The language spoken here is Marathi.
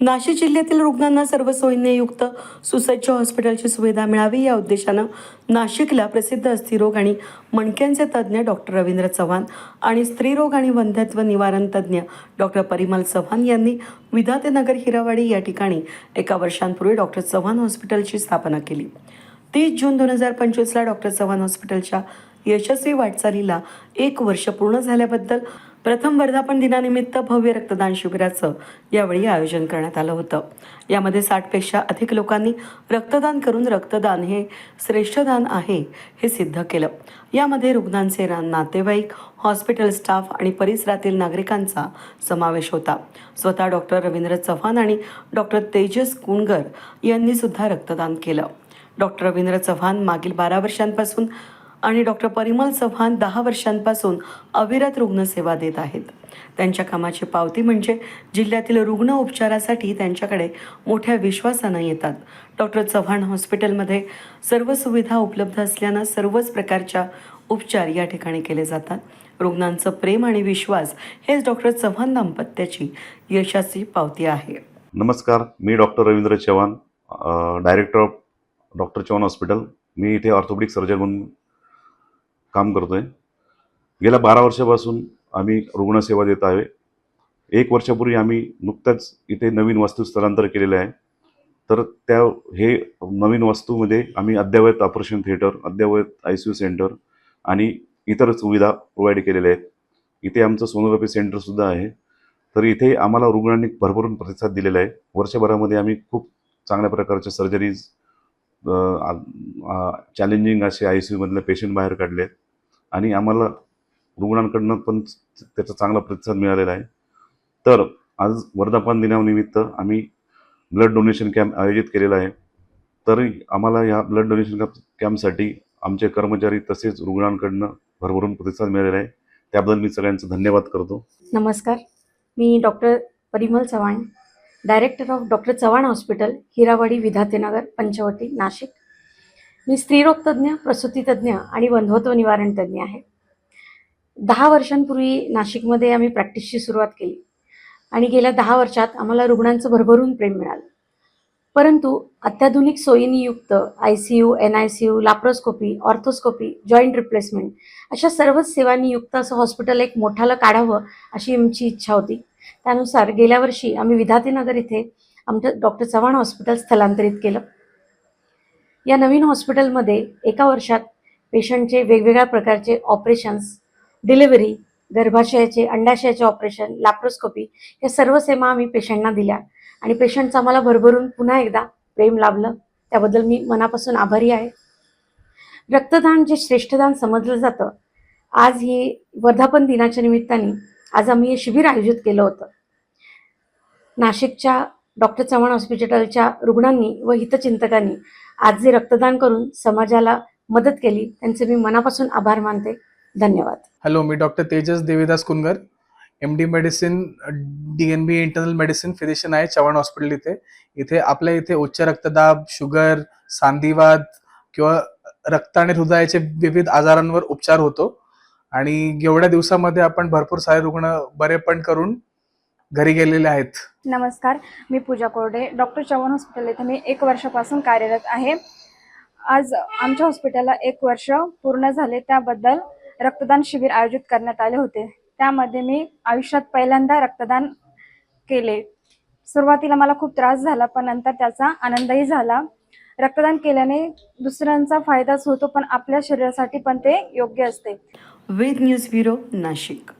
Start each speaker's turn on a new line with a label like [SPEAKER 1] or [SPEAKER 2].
[SPEAKER 1] नाशिक जिल्ह्यातील रुग्णांना सर्व सोयींनीयुक्त सुसज्ज हॉस्पिटलची सुविधा मिळावी या उद्देशानं नाशिकला प्रसिद्ध अस्थिरोग आणि मणक्यांचे तज्ज्ञ डॉक्टर रवींद्र चव्हाण आणि स्त्रीरोग आणि वंध्यत्व निवारण तज्ज्ञ डॉक्टर परिमल चव्हाण यांनी विधातेनगर हिरावाडी या ठिकाणी एका वर्षांपूर्वी डॉक्टर चव्हाण हॉस्पिटलची स्थापना केली. तीस जून दोन हजार पंचवीसला डॉक्टर चव्हाण हॉस्पिटलच्या यशस्वी वाटचालीला एक वर्ष पूर्ण झाल्याबद्दल प्रथम वर्धापन दिनानिमित्त भव्य रक्तदान शिबिराचं यावेळी आयोजन करण्यात आलं होतं. यामध्ये साठपेक्षा अधिक लोकांनी रक्तदान करून रक्तदान हे श्रेष्ठ दान आहे हे सिद्ध केलं. यामध्ये रुग्णांचे नातेवाईक हॉस्पिटल स्टाफ आणि परिसरातील नागरिकांचा समावेश होता. स्वतः डॉक्टर रवींद्र चव्हाण आणि डॉक्टर तेजस कुणगर यांनी सुद्धा रक्तदान केलं. डॉक्टर रवींद्र चव्हाण मागील बारा वर्षांपासून आणि डॉक्टर परिमल चव्हाण दहा वर्षांपासून अविरत रुग्णसेवा देत आहेत. त्यांच्या कामाची पावती म्हणजे जिल्ह्यातील रुग्ण उपचारासाठी त्यांच्याकडे मोठ्या विश्वासानं येतात. डॉक्टर चव्हाण हॉस्पिटलमध्ये सर्व सुविधा उपलब्ध असल्यानं सर्वच प्रकारच्या उपचार या ठिकाणी केले जातात. रुग्णांचं प्रेम आणि विश्वास हेच डॉक्टर चव्हाण दाम्पत्याची यशाची पावती आहे.
[SPEAKER 2] नमस्कार मी doctor Ravindra Chavan director of doctor Chavan hospital. मी इथे ऑर्थोपेडिक सर्जन म्हणून काम करतो आहे गेल्या बारा वर्षापासून आम्ही रुग्णसेवा देत आहे. एक वर्षापूर्वी आम्ही नुकत्याच इथे नवीन वास्तू स्थलांतर केलेलं आहे. तर त्या हे नवीन वास्तूमध्ये आम्ही अद्ययावत ऑपरेशन थिएटर अद्ययावत आय सी यू सेंटर आणि इतर सुविधा प्रोव्हाइड केलेल्या आहेत. इथे आमचं सोनोग्राफी सेंटरसुद्धा आहे. तर इथे आम्हाला रुग्णांनी भरभरून प्रतिसाद दिलेला आहे. वर्षभरामध्ये आम्ही खूप चांगल्या प्रकारच्या सर्जरीज चॅलेंजिंग असे आय सी यूमधले पेशंट बाहेर काढले आहेत. आणि आम्हाला रुग्णांकडनं पण त्याचा चांगला प्रतिसाद मिळालेला आहे. तर आज वर्धापन दिनानिमित्त आम्ही ब्लड डोनेशन कॅम्प आयोजित केलेला आहे. तरी आम्हाला या ब्लड डोनेशन कॅम्प कॅम्पसाठी आमचे कर्मचारी तसेच रुग्णांकडनं भरभरून प्रतिसाद मिळालेला आहे. त्याबद्दल मी सगळ्यांचं धन्यवाद करतो.
[SPEAKER 3] नमस्कार. मी doctor Parimal Chavan. Director of doctor Chavan hospital Hirawadi Vidhatenagar Panchavati Nashik. मी स्त्रीरोग तज्ज्ञ प्रसूती आणि बंधुत्व निवारण तज्ज्ञ आहे. दहा वर्षांपूर्वी नाशिकमध्ये आम्ही प्रॅक्टिसची सुरुवात केली आणि गेल्या दहा वर्षात आम्हाला रुग्णांचं भरभरून प्रेम मिळालं. परंतु अत्याधुनिक सोयींनी युक्त I C U N I C U laparoscopy arthroscopy joint replacement अशा सर्वच सेवांनी युक्त असं हॉस्पिटल एक मोठालं काढावं अशी आमची इच्छा होती. त्यानुसार गेल्या वर्षी आम्ही विधातीनगर इथे आमचं डॉक्टर चव्हाण हॉस्पिटल स्थलांतरित केलं. या नवीन हॉस्पिटलमध्ये एका वर्षात पेशंटचे वेगवेगळ्या प्रकारचे ऑपरेशन्स डिलिव्हरी गर्भाशयाचे अंडाशयाचे ऑपरेशन लॅप्रोस्कोपी या सर्व सेवा आम्ही पेशंटना दिल्या आणि पेशंटचं आम्हाला भरभरून पुन्हा एकदा प्रेम लाभलं. त्याबद्दल मी मनापासून आभारी आहे. रक्तदान जे श्रेष्ठदान समजलं जातं आज ही वर्धापन दिनाच्या निमित्ताने आज आम्ही हे शिबिर आयोजित केलं होतं. नाशिकच्या डॉक्टर चव्हाण हॉस्पिटलच्या रुग्णांनी व हितचिंतकांनी आज जे रक्तदान करून समाजाला मदत केली त्यांचे मी मनापासून आभार मानते. धन्यवाद.
[SPEAKER 4] हॅलो मी doctor Tejas Devidas Kungar M D medicine D N B internal medicine physician आहे चव्हाण हॉस्पिटल इथे. इथे आपल्या इथे उच्च रक्तदाब शुगर सांधिवाद किंवा रक्त आणि हृदयाचे विविध आजारांवर उपचार होतो. आणि एवढ्या दिवसामध्ये आपण भरपूर सारे रुग्ण बरे पण करून घरी गेलेले आहेत.
[SPEAKER 5] नमस्कार मी पूजा कोरडे. डॉक्टर चव्हाण हॉस्पिटल येथे मी एक वर्षापासून कार्यरत आहे. आज आमच्या हॉस्पिटलला एक वर्ष पूर्ण झाले. त्याबद्दल रक्तदान शिबिर आयोजित करण्यात आले होते. त्यामध्ये मी आयुष्यात पहिल्यांदा रक्तदान केले. सुरुवातीला मला खूप त्रास झाला पण नंतर त्याचा आनंदही झाला. रक्तदान केल्याने दुसऱ्यांचा फायदाच होतो पण आपल्या शरीरासाठी पण ते योग्य असते.
[SPEAKER 1] Ved news bureau Nashik.